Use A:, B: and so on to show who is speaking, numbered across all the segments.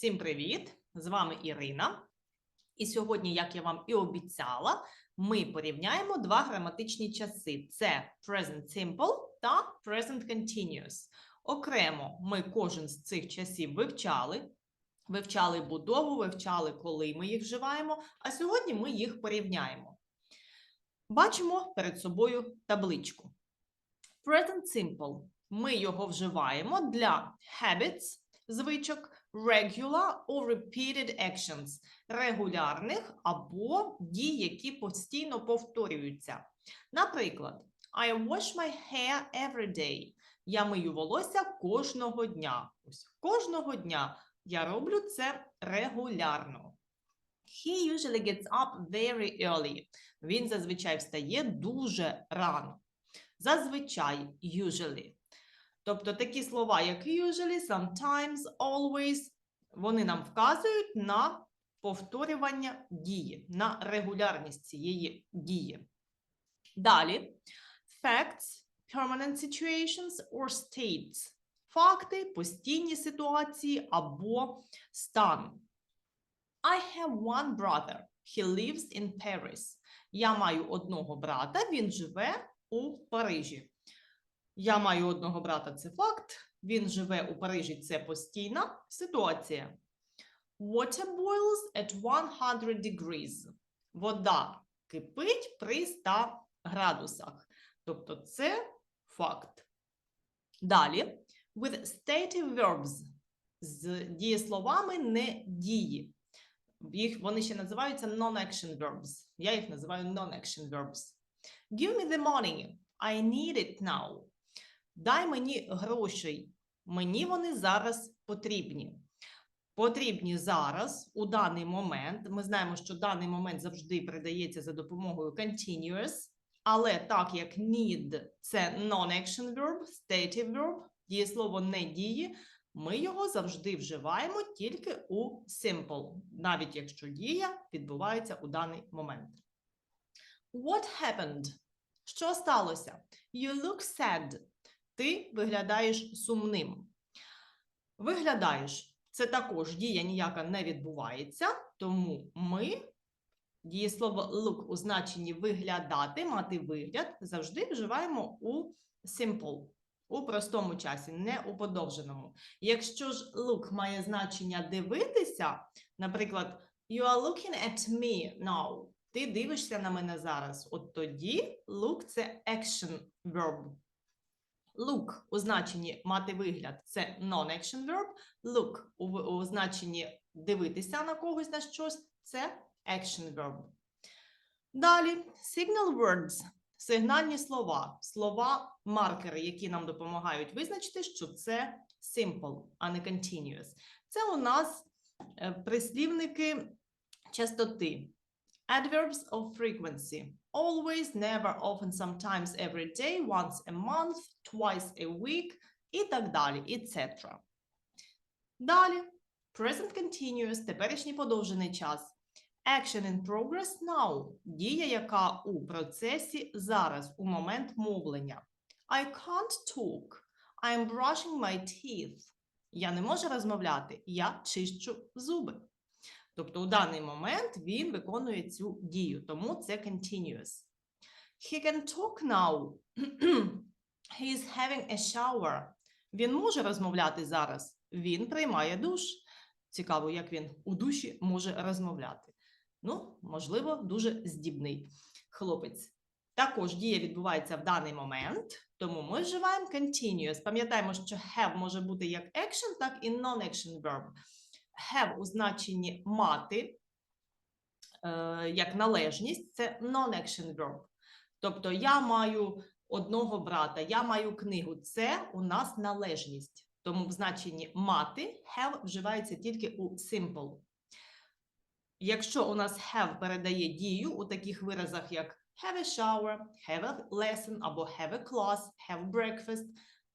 A: Всім привіт! З вами Ірина. І сьогодні, як я вам і обіцяла, ми порівняємо два граматичні часи: це present simple та present continuous. Окремо ми кожен з цих часів вивчали. Вивчали будову, вивчали, коли ми їх вживаємо, а сьогодні ми їх порівняємо. Бачимо перед собою табличку. Present simple. Ми його вживаємо для habits, звичок, regular or repeated actions регулярних або дій, які постійно повторюються. Наприклад, I wash my hair every day. Я мию волосся кожного дня. Ось кожного дня я роблю це регулярно. He usually gets up very early. Він зазвичай встає дуже рано. Зазвичай usually. Тобто такі слова, як usually, sometimes, always, вони нам вказують на повторювання дії, на регулярність цієї дії. Далі facts, permanent situations or states. Факти, постійні ситуації або стан. I have one brother. He lives in Paris. Я маю одного брата, він живе у Парижі. Я маю одного брата, це факт. Він живе у Парижі, це постійна ситуація. Water boils at 100 degrees. Вода кипить при 100 градусах. Тобто це факт. Далі, with stative verbs. З дієсловами не дії. Їх, вони ще називаються non-action verbs. Я їх називаю non-action verbs. Give me the money. I need it now. Дай мені грошей. Мені вони зараз потрібні. Потрібні зараз, у даний момент. Ми знаємо, що даний момент завжди передається за допомогою continuous, але так як need – це non-action verb, stative verb, дієслово не діє, ми його завжди вживаємо тільки у simple, навіть якщо дія відбувається у даний момент. What happened? Що сталося? You look sad. Ти виглядаєш сумним. Виглядаєш. Це також дія ніяка не відбувається, тому ми дієслово look у значенні виглядати, мати вигляд, завжди вживаємо у simple, у простому часі, не у подовженому. Якщо ж look має значення дивитися, наприклад, you are looking at me now. Ти дивишся на мене зараз. От тоді look – це action verb. Look у значенні мати вигляд це non-action verb. Look у, значенні дивитися на когось на щось це action verb. Далі signal words сигнальні слова, слова маркери, які нам допомагають визначити, що це simple, а не continuous. Це у нас е, прислівники частоти. Adverbs of frequency. Always, never, often, sometimes, every day, once a month, twice a week і так далі, etc. Далі. Present continuous, теперішній подовжений час. Action in progress now. Дія, яка у процесі зараз, у момент мовлення. I can't talk. I'm brushing my teeth. Я не можу розмовляти. Я чищу зуби. Тобто у даний момент він виконує цю дію, тому це continuous. He can talk now. He is having a shower. Він може розмовляти зараз. Він приймає душ. Цікаво, як він у душі може розмовляти. Ну, можливо, дуже здібний хлопець. Також дія відбувається в даний момент, тому ми вживаємо continuous. Пам'ятаємо, що have може бути як action, так і non-action verb have у значенні мати, е, як належність, це non-action verb. Тобто я маю одного брата, я маю книгу. Це у нас належність. Тому в значенні мати have вживається тільки у simple. Якщо у нас have передає дію у таких виразах, як have a shower, have a lesson або have a class, have breakfast,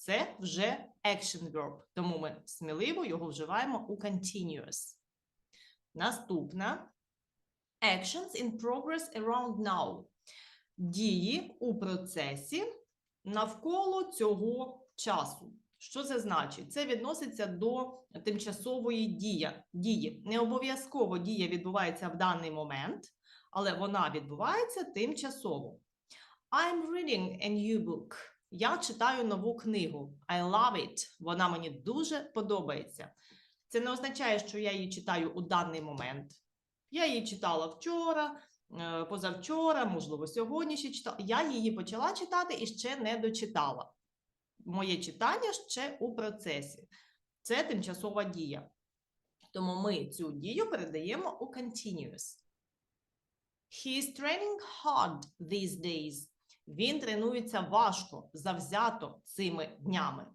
A: це вже action verb, тому ми сміливо його вживаємо у continuous. Наступна actions in progress around now. Дії у процесі навколо цього часу. Що це значить? Це відноситься до тимчасової дія, дії. Не обов'язково дія відбувається в даний момент, але вона відбувається тимчасово. I'm reading a new book. Я читаю нову книгу. I love it. Вона мені дуже подобається. Це не означає, що я її читаю у даний момент. Я її читала вчора, е, позавчора, можливо, сьогодні ще читала. Я її почала читати і ще не дочитала. Моє читання ще у процесі. Це тимчасова дія. Тому ми цю дію передаємо у continuous. He is training hard these days. Він тренується важко, завзято цими днями.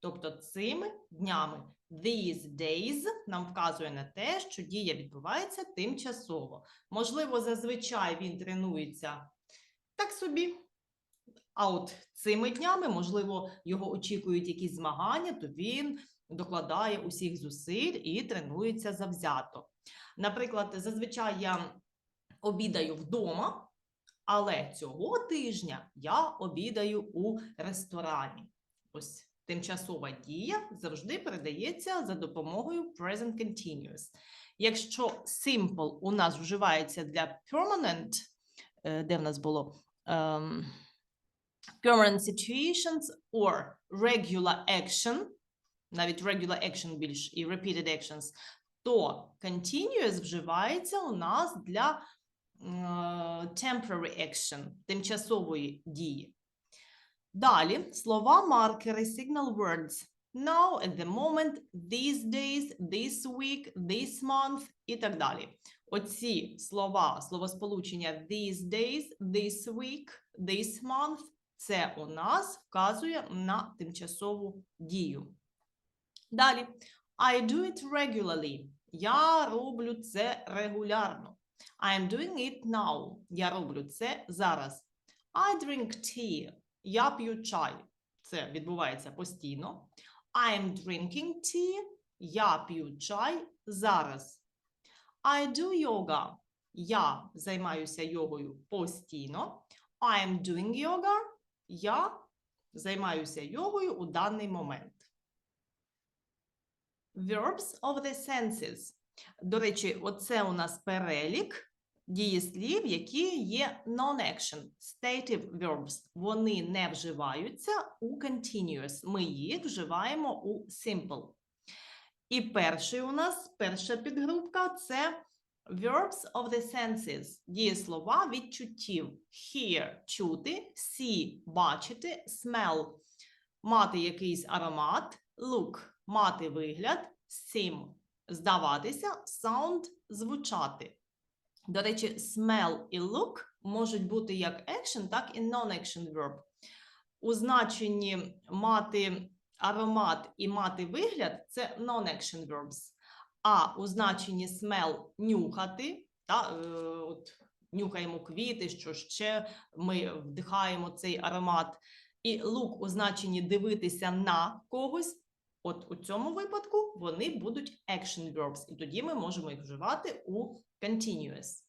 A: Тобто цими днями these days нам вказує на те, що дія відбувається тимчасово. Можливо, зазвичай він тренується так собі. А от цими днями, можливо, його очікують якісь змагання, то він докладає усіх зусиль і тренується завзято. Наприклад, зазвичай я обідаю вдома, але цього тижня я обідаю у ресторані. Ось тимчасова дія завжди передається за допомогою present continuous. Якщо simple у нас вживається для permanent, е, де в нас було ем, current situations or regular action, навіть regular action більш і repeated actions, то continuous вживається у нас для temporary action, тимчасової дії. Далі слова маркери, signal words. Now, at the moment, these days, this week, this month і так далі. Оці слова, словосполучення these days, this week, this month це у нас вказує на тимчасову дію. Далі. I do it regularly. Я роблю це регулярно. I am doing it now. Я роблю це зараз. I drink tea. Я п'ю чай. Це відбувається постійно. I am drinking tea. Я п'ю чай зараз. I do yoga. Я займаюся йогою постійно. I am doing yoga. Я займаюся йогою у даний момент. Verbs of the senses. До речі, оце у нас перелік дієслів, які є non-action, stative verbs. Вони не вживаються у continuous. Ми їх вживаємо у simple. І перший у нас, перша підгрупка це verbs of the senses. Дієслова відчуттів. Hear – чути, see – бачити, smell – мати якийсь аромат, look – мати вигляд, seem – здаватися, sound – звучати. До речі, smell і look можуть бути як action, так і non-action verb. У значенні мати аромат і мати вигляд це non-action verbs. А у значенні smell нюхати, та, е, от, нюхаємо квіти, що ще ми вдихаємо цей аромат. І look у значенні дивитися на когось. От у цьому випадку вони будуть action verbs, і тоді ми можемо їх вживати у continuous.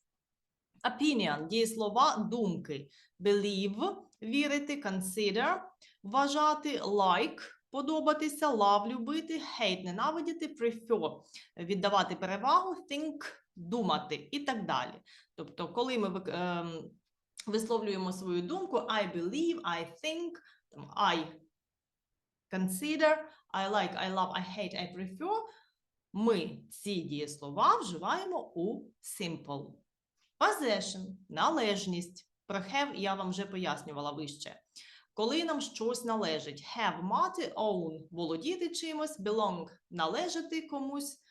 A: Opinion – дієслова думки. Believe – вірити, consider – вважати, like – подобатися, love – любити, hate – ненавидіти, prefer – віддавати перевагу, think – думати і так далі. Тобто, коли ми ем, висловлюємо свою думку, I believe, I think, I consider, I like, I love, I hate, I prefer, ми ці дієслова вживаємо у simple. Possession – належність. Про have я вам вже пояснювала вище. Коли нам щось належить, have – мати, own – володіти чимось, belong – належати комусь.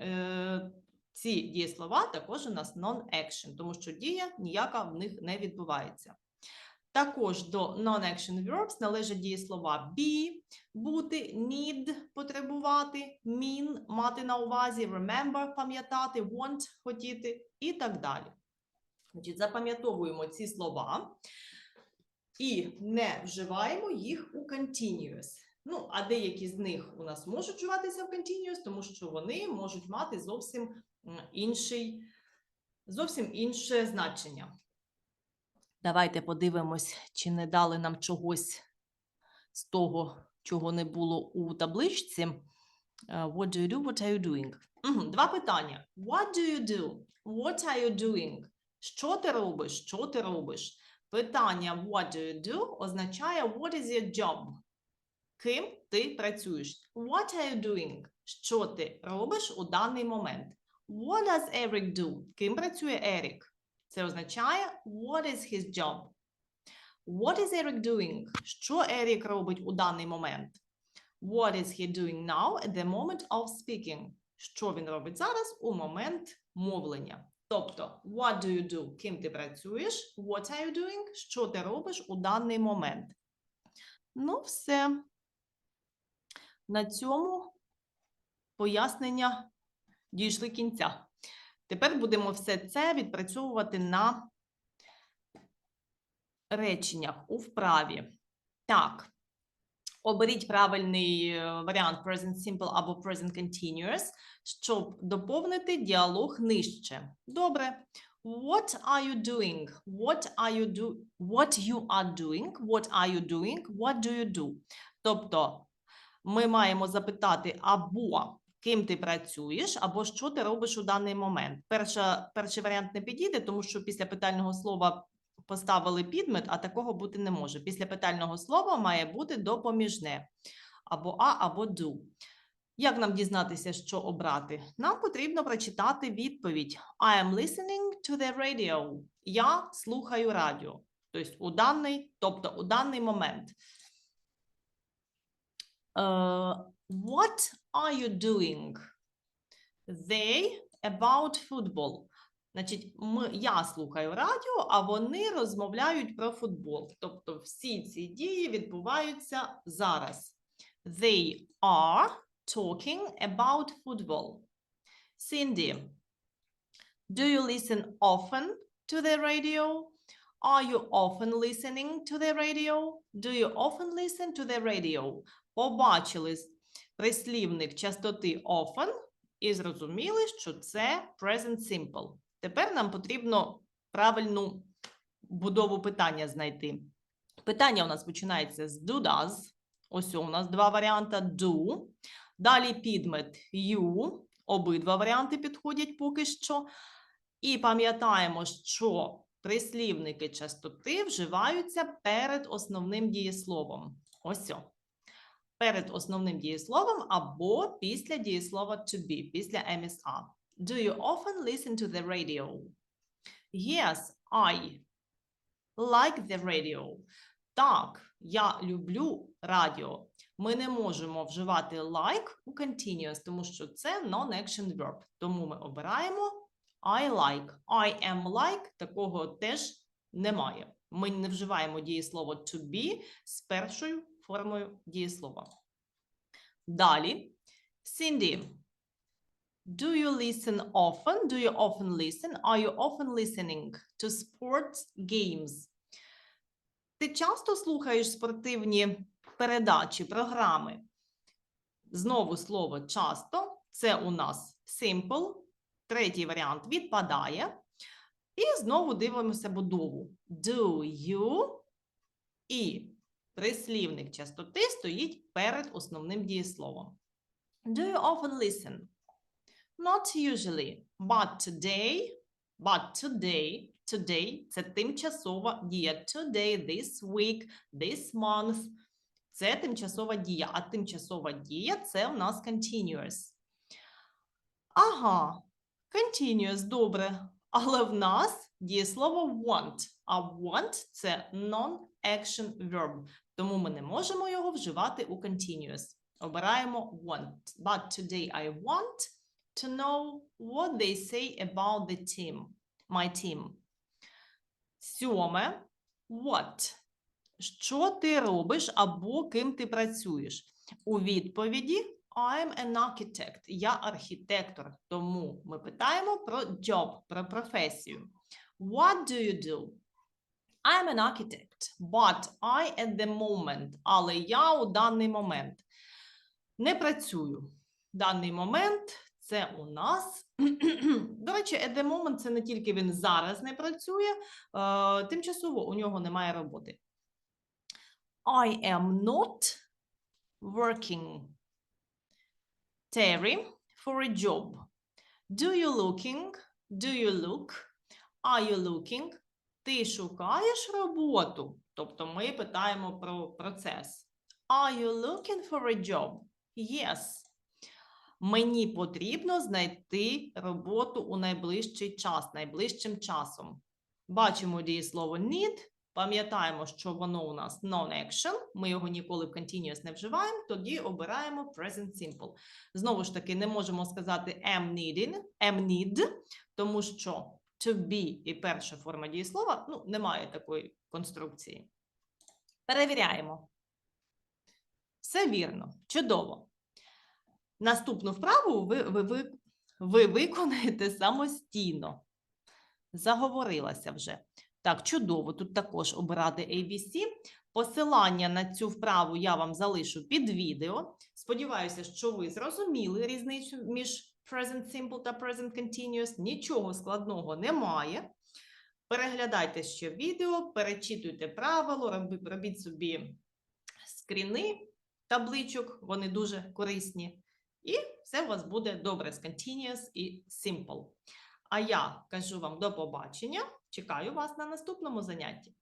A: Е, ці дієслова також у нас non-action, тому що дія ніяка в них не відбувається. Також до non-action verbs належать дієслова be, бути, need – потребувати, mean – мати на увазі, remember – пам'ятати, want – хотіти і так далі. Значить, запам'ятовуємо ці слова і не вживаємо їх у continuous. Ну, а деякі з них у нас можуть вживатися в continuous, тому що вони можуть мати зовсім інший, зовсім інше значення. Давайте подивимось, чи не дали нам чогось з того, чого не було у табличці. Е, What do you do? What are you doing? Два питання. What do you do? What are you doing? Що ти робиш? Що ти робиш? Питання what do you do означає what is your job? Ким ти працюєш? What are you doing? Що ти робиш у даний момент? What does Eric do? Ким працює Ерік? Це означає what is his job? What is Eric doing? Що Ерік робить у даний момент? What is he doing now at the moment of speaking? Що він робить зараз у момент мовлення? Тобто, what do you do? Ким ти працюєш? What are you doing? Що ти робиш у даний момент? Ну, все. На цьому пояснення дійшли кінця. Тепер будемо все це відпрацьовувати на реченнях у вправі. Так. Оберіть правильний е, варіант present simple або present continuous, щоб доповнити діалог нижче. Добре. What are you doing? What are you do? What you are doing? What are you doing? What do you do? Тобто ми маємо запитати або ким ти працюєш, або що ти робиш у даний момент. Перша, перший варіант не підійде, тому що після питального слова поставили підмет, а такого бути не може. Після питального слова має бути допоміжне або а, або do. Як нам дізнатися, що обрати? Нам потрібно прочитати відповідь I am listening to the radio. Я слухаю радіо. Тобто у даний, тобто у даний момент. Е, what are you doing? They about football. Значить, я слухаю радіо, а вони розмовляють про футбол. Тобто всі ці дії відбуваються зараз. They are talking about football. Cindy, do you listen often to the radio? Are you often listening to the radio? Do you often listen to the radio? Побачили прислівник частоти often і зрозуміли, що це present simple. Тепер нам потрібно правильну будову питання знайти. Питання у нас починається з do does. Ось у нас два варіанти do. Далі підмет you. Обидва варіанти підходять поки що. І пам'ятаємо, що прислівники частоти вживаються перед основним дієсловом. Ось. о. Перед основним дієсловом або після дієслова to be, після MSA. Do you often listen to the radio? Yes, I like the radio. Так, я люблю радіо. Ми не можемо вживати like у continuous, тому що це non-action verb. Тому ми обираємо I like. I am like такого теж немає. Ми не вживаємо дієслово to be з першою формою дієслова. Далі. Cindy. Do you listen often? Do you often listen? Are you often listening to sports games? Ти часто слухаєш спортивні передачі, програми? Знову слово часто. Це у нас simple. Третій варіант відпадає. І знову дивимося будову. Do you і прислівник частоти стоїть перед основним дієсловом. Do you often listen? Not usually, but today, but today, today – це тимчасова дія. Today, this week, this month – це тимчасова дія, а тимчасова дія – це у нас continuous. Ага, continuous, добре. Але в нас дієслово want, а want – це non-action verb, тому ми не можемо його вживати у continuous. Обираємо want. But today I want to know what they say about the team, my team. Сьоме. What? Що ти робиш або ким ти працюєш? У відповіді I'm an architect. Я архітектор. Тому ми питаємо про job, про професію. What do you do? I'm an architect, but I at the moment. Але я у даний момент не працюю. Даний момент це у нас. До речі, at the moment це не тільки він зараз не працює, е, тимчасово у нього немає роботи. I am not working. Terry, for a job. Do you looking? Do you look? Are you looking? Ти шукаєш роботу? Тобто ми питаємо про процес. Are you looking for a job? Yes. Мені потрібно знайти роботу у найближчий час, найближчим часом. Бачимо дієслово need. Пам'ятаємо, що воно у нас non-action. Ми його ніколи в continuous не вживаємо, тоді обираємо present simple. Знову ж таки, не можемо сказати am needing, am need, тому що to be і перша форма дієслова ну, немає такої конструкції. Перевіряємо. Все вірно, чудово. Наступну вправу ви, ви, ви, ви виконаєте самостійно. Заговорилася вже. Так, чудово. Тут також обирати ABC. Посилання на цю вправу я вам залишу під відео. Сподіваюся, що ви зрозуміли різницю між present simple та present continuous. Нічого складного немає. Переглядайте ще відео, перечитуйте правило, робіть собі скріни табличок, вони дуже корисні. І все у вас буде добре з continuous і simple. А я кажу вам до побачення. Чекаю вас на наступному занятті.